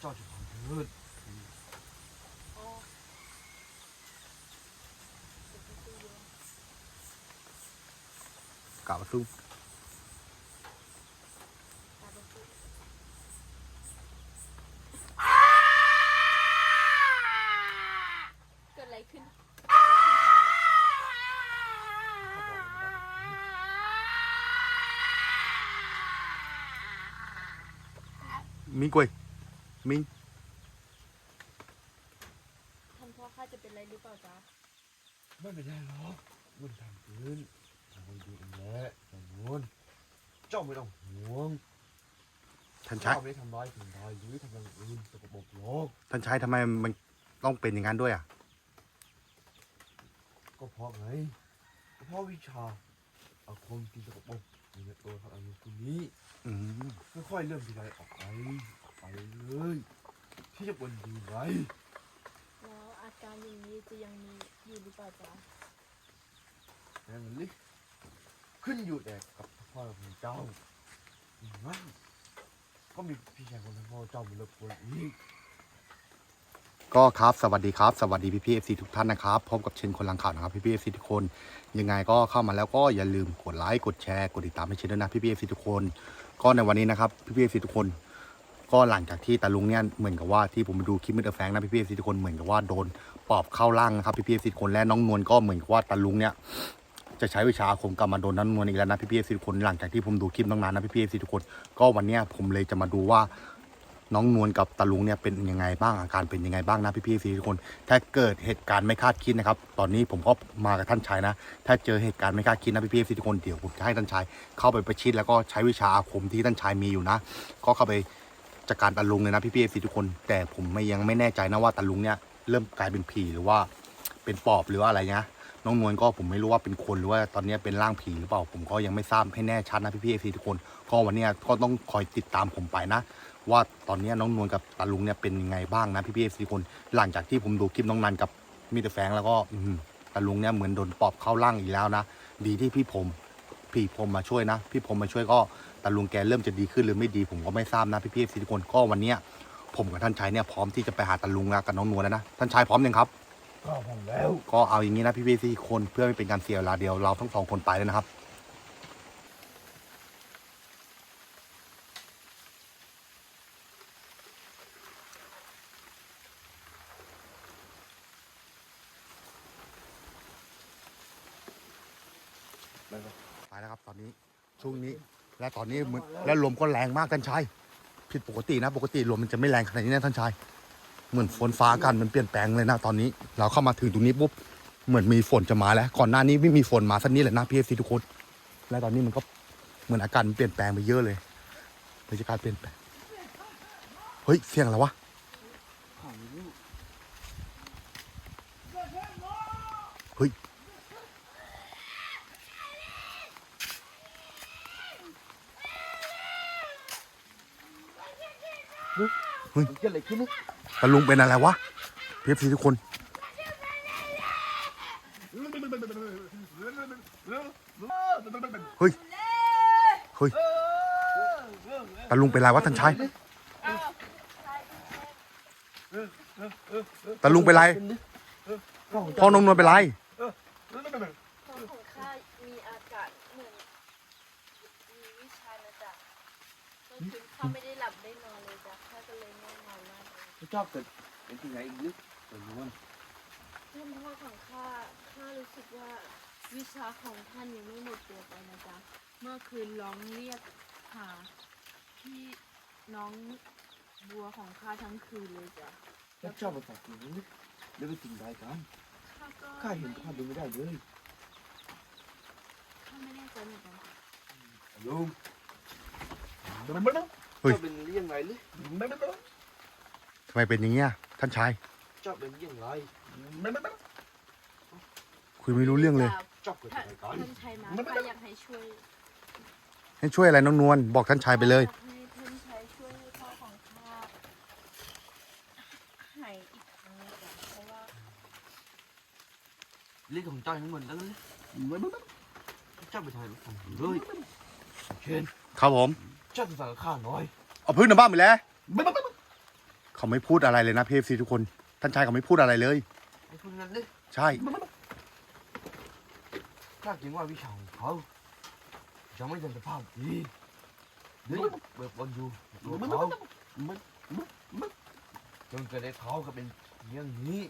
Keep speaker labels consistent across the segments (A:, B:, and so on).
A: เจ้าจะทำเถิ
B: มิงกวยมิง
C: ท่านพ่อข้าจะเป็นอะไรหรือเปล่าจ๊ะ
A: ไม่เป็นไรหรอกมันทำพื้นทำให้ดูเองแหละอย่างนู้นเจ้าไม่ต้องห่วง
B: ท่านชาย
A: เจ้าไม่ได้ทำร้ายถึงใดหรือทำอย่างอื่นสกปรกหรอก
B: ท่านชายทำไมมันต้องเป็นอย่างนั้นด้วยอะ
A: ก็เพราะไงก็เพราะวิชาอาคมที่สกปรกอยู่ในตัวท่านอนุคุนี้
B: อืม
A: ค่อยๆเริ่มทีไรออกไปออก ไปเลยที่จะเป็นดีไว้
C: แล้วอาการอย่างนี้จะยังมีอยู่หรือเปล่าจ๊ะ
A: แม่มันลิขึ้นอยู่แต่กับพ่อของเจ้าอย่างนั้นก็มีพี่ชายคนนั้นพ่อเจ้ามาเลิกกวนอีก
B: ก็ครับสวัสดีครับสวัสดีพี่พีเอฟซีทุกท่านนะครับพบกับเชนคนลังข่าวนะครับพี่พีเอฟซีทุกคน ยังไงก็เข้ามาแล้วก็อย่าลืมกดไลค์กดแชร์กดติดตามให้เชนด้วยนะพี่พีเอฟซีทุกคน ก็ในวันนี้นะครับพี่พีเอฟซีทุกคน ก็หลังจากที่ตาลุงเนี่ยเหมือนกับว่าที่ผมไปดูคลิปมิเตอร์แฟงนะพี่พีเอฟซีทุกคนเหมือนกับว่าโดนปอบเข้าร่างนะครับพี่พีเอฟซีทุกคนและน้องนวลก็เหมือนกับว่าตาลุงเนี่ยจะใช้วิชาอาคมกรรมมาโดนน้ำนวลอีกแล้วนะพี่พีเอฟซีทุกคนหลังจากที่ผมดูคลิปน้องนานนะพี่พีเอฟซีทุกคนก็วันเนี้ยผมเลยจะมาดูว่าน้องนวลกับตาลุงเนี่ยเป็นยังไงบ้างอาการเป็นยังไงบ้างนะพี่พี่ซีทุกคน ถ้าเกิดเหตุการณ์ไม่คาดคิดนะครับตอนนี้ผมก็มากับท่านชายนะ ถ้าเจอเหตุการณ์ไม่คาดคิดนะพี่พี่ซีทุกคนเดี๋ยวผมจะให้ท่านชายเข้าไปประชิดแล้วก็ใช้วิชาอาคมที่ท่านชายมีอยู่นะ ก็เข้าไป จัดการตาลุงเลยนะพี่พี่เอฟซีทุกคน แต่ผมไม่ยังไม่แน่ใจนะว่าตาลุงเนี่ยเริ่มกลายเป็นผีหรือว่าเป็นปอบหรือว่าอะไรนะน้องนวลก็ผมไม่รู้ว่าเป็นคนหรือว่าตอนนี้เป็นร่างผีหรือเปล่าผมก็ยังไม่ทราบให้แน่ชัดนะพี่พี่เอฟซีทุกคน ก็วันนี้ก็ต้องคอยติดตามผมไปนะ ว่าตอนนี้น้องนวลกับตาลุงเนี่ยเป็นยังไงบ้างนะพี่พี่เอฟซีทุกคน หลังจากที่ผมดูคลิปน้องนันกับมิเตอร์แฟงแล้วก็อืตาลุงเนี่ยเหมือนโดนปอบเข้าร่างอีกแล้วนะ ดีที่พี่ผมพี่ผมมาช่วยนะ พี่ผมมาช่วยก็ ตาลุงแกเริ่มจะดีขึ้นหรือไม่ดี ผมก็ไม่ทราบนะพี่พี่เอฟซีทุกคนก็วันเนี้ยผมกับท่านชายเนี่ยพร้อมที่จะไปหาตาลุงแล้วกับน้องนวลแล้วนะท่านชายพร้อมยังครับ
A: ก็พอแล้ว
B: ก็เอาอย่างนี้นะพี่พี่ซีคนเพื่อไม่เป็นการเสียเวลาเดียวเราทั้งสองคนไปเลยนะครับ
A: ไปครับ
B: ไปแล้วครับตอนนี้ช่วงนี้ และตอนนี้เหมือนและลมก็แรงมากท่านชายผิดปกตินะ ปกติลมมันจะไม่แรงขนาดนี้นะท่านชาย เหมือนฝนฟ้ากาศมันเปลี่ยนแปลงเลยนะตอนนี้ เราเข้ามาถึงตรงนี้ปุ๊บเหมือนมีฝนจะมาแล้ว ก่อนหน้านี้ไม่มีฝนมาสักนิดเลยนะพี่เอฟซีทุกคน และตอนนี้มันก็เหมือนอากาศมันเปลี่ยนแปลงไปเยอะเลยบรรยากาศเปลี่ยนแปลงเฮ้ยเสียงอะไรวะเฮ้ย
A: มันเกิดอะไรขึ้นเนี่ย
B: ตาลุงเป็นอะไรวะพี่เอฟซีทุกคน เฮ้ย เฮ้ยตาลุงเป็นไรวะท่านชายตาลุงเป็นไร พ่อน้องนวลเป็นไร
C: พ่อของข้ามีอาการเหมือนมีวิชานะจ๊ะเมื่อคืนข้าไม่ได้หลับได้นอนเลยจ้ะข้าก็เลยง่วงนอนมาก เลย
A: พระเจ้าเกิดเป็นที่ไหนอีกนึกเป็นนวล
C: ท่านพ่อของข้า ข้ารู้สึกว่าวิชาของท่านยังไม่หมดตัวไปนะจ๊ะ เมื่อคืนร้องเรียกหาพี่น้องบัวของข้าทั้งคืนเลยจ้ะ
A: พระเจ้ามาจากที่นี้แล้วไปถึงใดกัน
C: ข้าก็
A: ข้าเห็นภาพดูไม่ได้เลย
C: ข้าไม่แน่ใจเหมือนกัน
A: ลุง
B: เฮ้ย
A: เจ้าเป็นเลี้ยงไรหรือ
B: ทำ ไมเป็นอย่างเงี้ยท่านชาย
A: เจ้าเป็นเลี้ยงไร
B: คุยไม่รู้เรื่องเลย
A: เจ้าเกิด
C: ท่า
A: อะ
C: น
A: ไรกัน
C: ท่านชัยมาข้าอยากให้ช่วย
B: ให้ช่วยอะไรน้องนวลบอกท่านชายไปเลย
C: อยากให้ท่านชัยช่วยให้พ่อของข้าหายอีกครั้งนะจ๊ะเพราะว่า
A: เลี้ยงของเจ้าทั้งหมดแล้วเลยเจ้าไปทำอะไรของเลยเชน
B: ครับผม
A: เจ้าจะสั่งข้าหน่อย
B: เอาพึ่งน้ำบ้านไปแล้ว เขาไม่พูดอะไรเลยนะพี่เอฟซีทุกคน ท่านชายเขาไม่พูดอะไรเลย
A: ไอ้คนนั้นดิ
B: ใช่
A: ถ้าจริงว่าวิชาของเขายังไม่ทันสภาพดีเดี๋ยวเบิกบอลอยู่ตัวเขาจนเกิดไอ้เขาก็เป็นอย่างนี้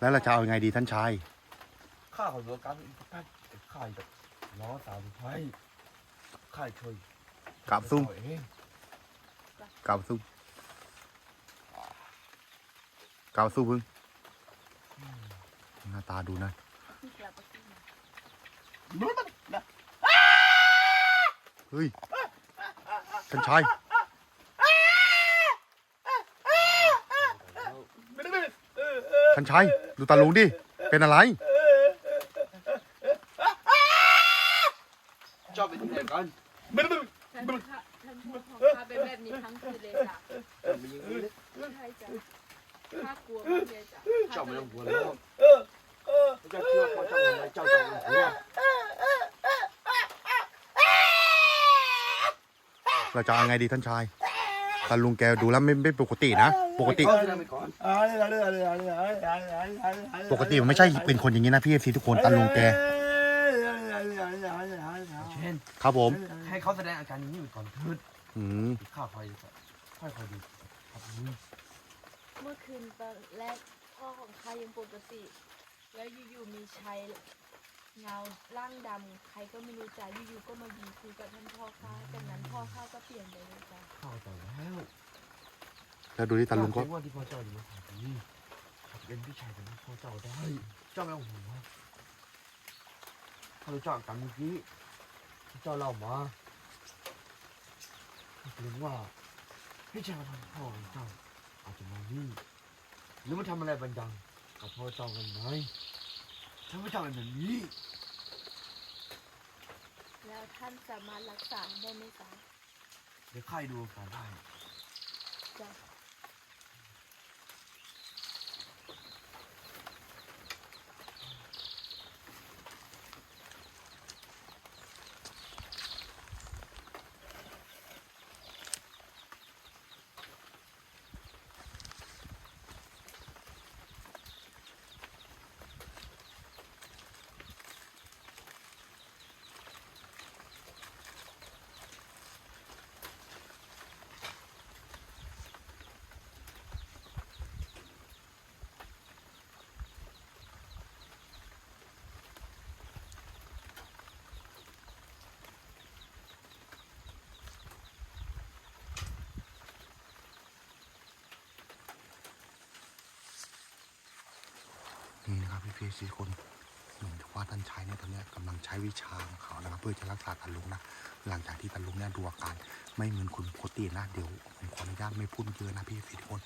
B: แล้วเราจะเอายังไงดีท่านชาย
A: ข้าขอเหลือการอีกแป๊บข้าจะล้อสาวไฟข้าช่วย
B: กลับซุ่ม
A: เอง
B: กาวสู้กาวสู้พึ่งหน้าตาดูนั่
C: น
B: เฮ้ยท่านชายท่านชายดูตาลุงดิ เป็นอะไร
A: ชอบไปที่ไหนกัน
C: ท่านข้าท่านพ่อของข้า เป็นแบบนี้ทั้งคืนเลยจ้ะ
A: เป็นอย่างนี้เลย
C: ใช่จ้ะข้ากลัวมากเลยจ้ะ
A: เจ้าไม่ต้องกลัวแล้วเจ้าเชื่อว่าเจ้าทำอะไรเจ้าจะไม่กลัว
B: เราจะเอายังไงดีท่านชายตาลุงแกดูแล้วไม่ไม่ปกตินะ ปกติ
A: ไปก่อน
B: ปกติมันไม่ใช่เป็นคนอย่างนี้นะพี่เอฟซีทุกคนตาลุงแก
A: เช่น
B: ครับผม
A: ให้เขาแสดงอาการอย่างนี้ไปก่อนเถิด
B: อืม
A: ข้าคอยค่อยคอยดูครับนี่
C: เมื่อคืนตอนแรกพ่อของข้ายังปกติ แล้วอยู่ๆมีชายเงาร่างดำใครก็ไม่รู้จ้ะอยู่ๆก็มายิงคุยกับท่านพ่อข้าจากนั้นพ่อข้าก็เปลี่ยนไปเลยจ้ะ
A: ข้าต่อแล้ว
B: แล้วดูที่ตาลุงก็
A: ว่าที่พ่อเจ้าอยู่ในขดีขับเป็นพี่ชายของพ่อเจ้าได้ เจ้าไม่ต้องห่วงเขาเจ้ากันเมื่อกี้ที่เจ้าเล่ามา เรียกว่าพี่ชายของพ่อของเจ้าอาจจะมานี่หรือมาทำอะไรบางอย่างกับพ่อเจ้ากันไหมถ้าไม่ทำอะไรแบบนี้
C: แล้วท่านสามารถรักษาได้ไหมจ๊ะ
A: เดี๋ยวข้าให้ดูอาการได้
C: จ้ะ
B: พี่พีซีคนเหมือนว่าท่านชายเนี่ยตอนเนี้ยกำลังใช้วิชาของเขานะครับเพื่อจะรักษาตาลุงนะหลังจากที่ตาลุงเนี่ยดูอาการไม่เหมือนคุณโคตีนะเดี๋ยวผมขออนุญาตไม่พูดเยอะนะพี่สี่คน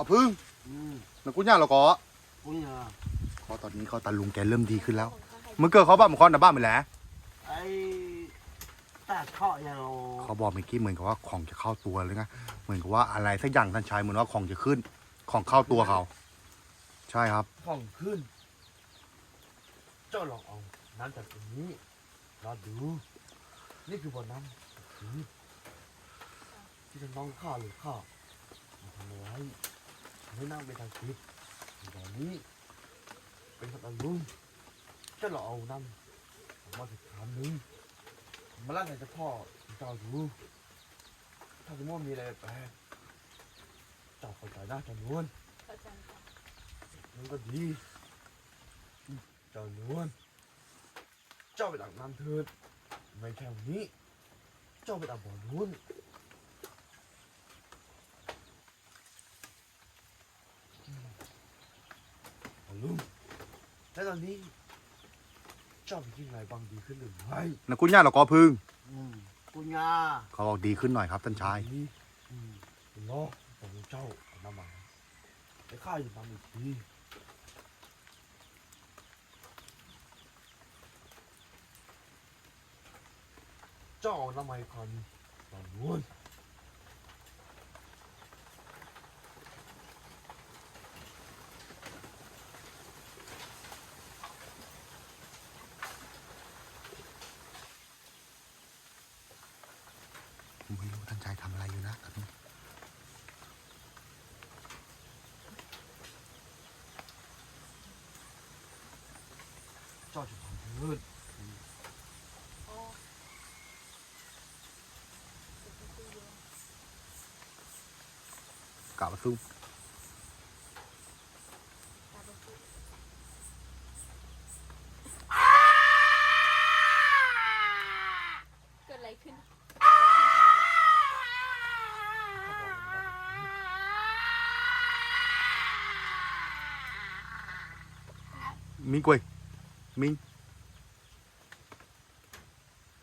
B: เอาพึ่งนักกุญญาเหรอก็ขอตอนนี้เขาตาลุงแกเริ่มดีขึ้นแล้ว
C: ของข้าให้
B: เมื่อเกิดเขาบ้ามันคอนนะบ้านไปแล้ว
D: ไอ้ตาเคาะอย่างเรา
B: เขาบอกเมื่อกี้เหมือนกับว่าของจะเข้าตัวเลยนะเหมือนกับว่าอะไรสักอย่างท่านชายเหมือนว่าของจะขึ้น ของเข้าตัวเขา ใช่ครับ
A: ของขึ้น เจ้าลองเอาน้ำจากตรงนี้รอดูนี่คือบ่อน้ำสีที่จะน้องข้าหรือข้ามาทำอะไร ให้นั่งไปทางทิศตอนนี้เป็นพัทลุงจะเราเอาน้ำออกมาสักคำหนึ่งมาลั่นให้เจ้าพ่อเจ้าดูถ้าสมมติว่ามีอะไรแปลกเจ้าเข้าใจหน้จำนวน
C: เข้าใจจ้ะ
A: มันก็ดีเจ้านวลเจ้าไปตักน้ำเถิดไม่แค่วันนี้ เจ้าไปตักบ่อนู้นเอา ลุงแล้วตอนนี้ เจ้าเป็นยังไงบ้างดีขึ้นหรือไม่
B: นะคุณย่าเราก็พึ่ง
D: อืมกุญญา
B: เขาบอกดีขึ้นหน่อยครับท่านชาย
A: ดี
D: อืม
A: รอของเจ้าเอาน้ำมาไปข้าอยู่น้ำอีกทีเจ้าเอาน้ำมาให้คนตอนนู้น
B: ผมไม่รู้ท่านชายทำอะไรอยู่นะตอนนี้
A: เจ้าจะทำเมิ
B: งกวยมิง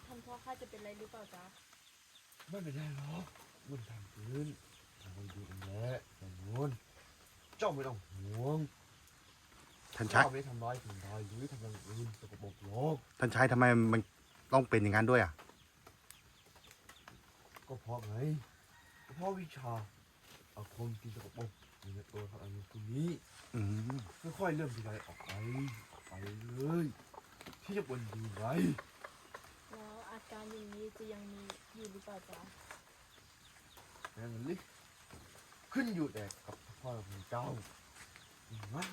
C: ท่านพ่อข้าจะเป็นอะไรหรือเปล่าจ๊ะ
A: ไม่เป็นไรหรอกมันทำพื้นทำให้ดีกันแหละตอนนู้นเจ้าไม่ต้องห่วง
B: ท่านชาย
A: เจ้าไม่ทำร้ายถึงรายหรือทำอย่างอื่นสกปรกหรอก
B: ท่านชายทำไมมันต้องเป็นอย่างนั้นด้วยอะ
A: ก็เพราะไงก็เพราะวิชาอาคมที่สกปรกอยู่ในตัวของอนุคนนี้
B: อืม
A: ค่อยๆเริ่มทีไรออกไปออก ไปเลยที่จะเป็นดีไว้
C: แล้วอาการอย่างนี้จะยังมีอยู่หรือเปล่าจ๊ะ
A: นั่นลิขึ้นอยู่แต่กับพ่อของเจ้าอย่างนั้น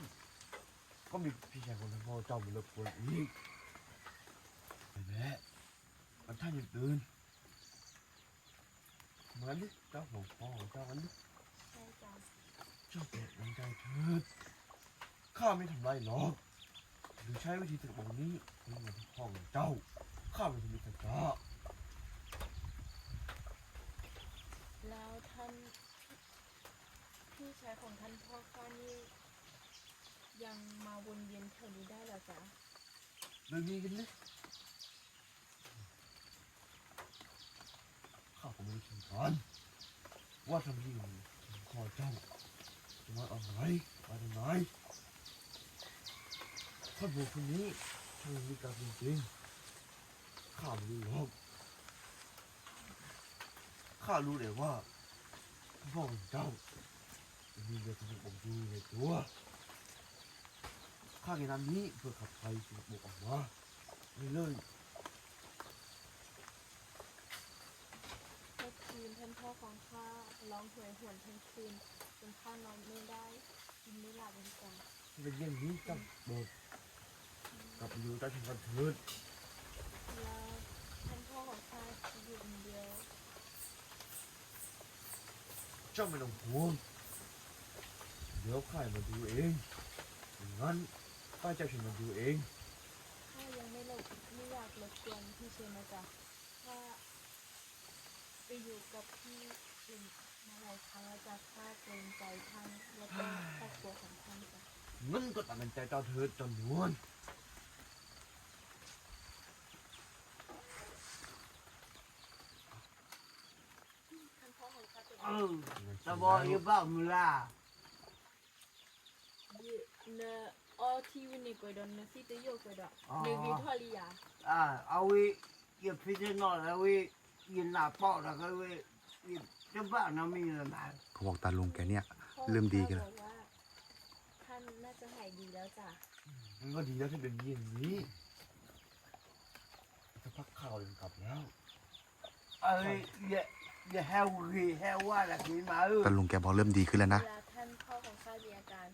A: ก็มีพี่ชายคนนั้นพ่อเจ้ามาเลิกกวนอีกไปแม่มันท่านยังตื่นเหมือนดิเจ้าของพ่อของเจ้าอันนี้
C: ใช่จ้ะ
A: เจ้าเปิดมันใจเถิดข้าไม่ทำไรหรอก หรือใช้วิธีตะบงนี้เพื่อมาที่พ่อของเจ้า ข้าเป็นคนมีสัจจะ
C: แล้วท่านพี่ชายของท่านพ่อข้านี่ยังมาวนเวียนแถวนี้ได้เหรอจ๊ะ
A: โดยมีกันเลยข้าก็ไม่รู้เช่นกันว่าทำที่ของพ่อเจ้าจะมาเอาไหนมาทางไหน ถ้าบุคคลนี้ช่างมีการจริงๆข้าไม่รู้หรอกข้ารู้แต่ว่าพ่อของเจ้ามีเรือสมุทรบกอยู่ในตัวข้าแค่นั้นนี้เพื่อขับไฟสมุทรบกออกมาไม่เลย
C: เมื่อคืนท่านพ่อของข้าร้องหวยหวนทั้งคืนจนข้านอนไม่ได้กินไม่หลับเลยจ้ะ
A: เป็นอย่างนี้กับโดดกับอยู่ใต้ชนกันเถิด
C: แล้วท่านพ่อของข้าจะอยู่คนเดียว
A: เจ้าไม่ต้องห่วงเดี๋ยวข้ามาดูเองอย่างนั้นข้าเจ้าฉันมาดูเอง
C: ข้ายังไม่หลบไม่อยากรบกวนพี่เชนนะจ๊ะข้าไปอยู่กับพี่อื่นมาหลายครั้งแล้วจ้ะข้าเกรงใจท่านแล้วก็ครอบครัวของท่านจ้ะ
A: งั้นก็ตัดสินใจเจ้าเถิดเจานวน
C: ท่านพ่อของข้า เป็น
D: เออตะบอยบ้ามุลา
C: ne oti wini ko don ne site yo ko da ne Victoria
D: อ่าเอาไว้เก็บพิจารณาแล้วไว้ยินหน้าพ่อแล้วก็ไว้ยินจะบ้าน้ำมีอะไรมา
B: เขาบอกตาลุงแกเนี่ย เริ่มดีกันแล้ว
C: บอกว่าท่านน่าจะหายดีแล้วจ้ะ
A: งั้นก็ดีแล้วที่เป็นอย่างนี้จะพักข่าวยังกลับแล้ว
D: เอ้ยอย่า อย่าแฮวคีเฮวว่าละคีมาเออ
B: แต่ลุงแกบอกเริ่มดีขึ้นแล้วนะ
C: ท่านพ่อของข้ามีอาการ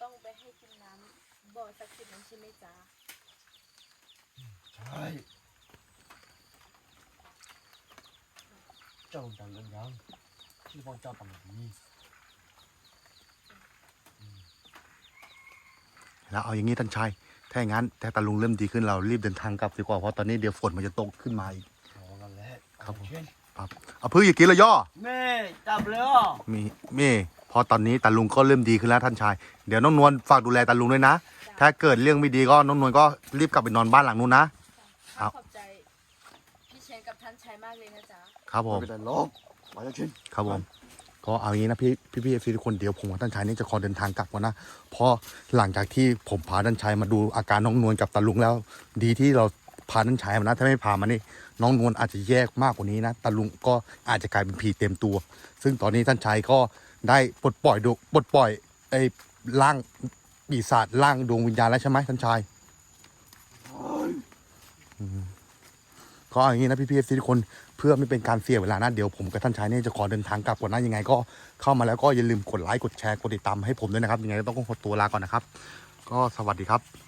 C: ต้องไปให้กินน้ำบ่อสักดิ์สิทธิ์นั้นใช่ไหมจ๊ะ
A: ใช่เจ้าดังกัยังที่พ่อเจ้าทำแบบนี้
B: แล้วเอาอย่างนี้ท่านชาย ถ้าอย่างนั้นแต่ตาลุงเริ่มดีขึ้นเรารีบเดินทางกลับดีกว่า เพราะตอนนี้เดี๋ยวฝนมันจะตกขึ้นมาอีก
A: รอกัแล้ว
B: ครับผม
A: เอา
B: พื้นอย่ากินเลยย่อ
D: แม่จับเลยอะ
B: มีมีพอตอนนี้ตาลุงก็เริ่มดีขึ้นแล้วท่านชาย เดี๋ยวน้องนวลฝากดูแลตาลุงด้วยนะ ถ้าเกิดเรื่องไม่ดีก็น้องนวลก็รีบกลับไปนอนบ้านหลังนู้นนะ ครั
C: ข้า
B: บ
C: ขอบใจ พี่เชนกับท่านชายมากเลยนะจ๊ะ
B: ครับผม
A: ไม่เป็นไรหรอกไปแล้วเช่น
B: ครับผมก็เอางี้นะพี่พี่พี่เอฟซีทุกคนเดี๋ยวผมกับท่านชายนี่จะขอเดินทางกลับก่อนนะเพราะหลังจากที่ผมพาท่านชายมาดูอาการน้องนวลกับตาลุงแล้ว ดีที่เราพาท่านชายมานะถ้าไม่พามานี่ น้องนวลอาจจะแยกมากกว่านี้นะตาลุงก็อาจจะกลายเป็นผีเต็มตัว ซึ่งตอนนี้ท่านชายก็ได้ปลดปล่อยดวงปลดปล่อยไอ้ร่างปีศาจร่างดวงวิญญาณแล้วใช่ไหมท่านชายก็อาอย่างนี้นะพี่พีเอฟซีทุกคนเพื่อไม่เป็นการเสียเวลานะเดี๋ยวผมกับท่านชายเนี่ยจะขอเดินทางกลับก่อนนะยังไง ก็เข้ามาแล้วก็อย่าลืมกดไลค์กดแชร์กดติดตามให้ผมด้วยนะครับยังไงก็ต้องขอตัวลาก่อนนะครับ ก็สวัสดีครับ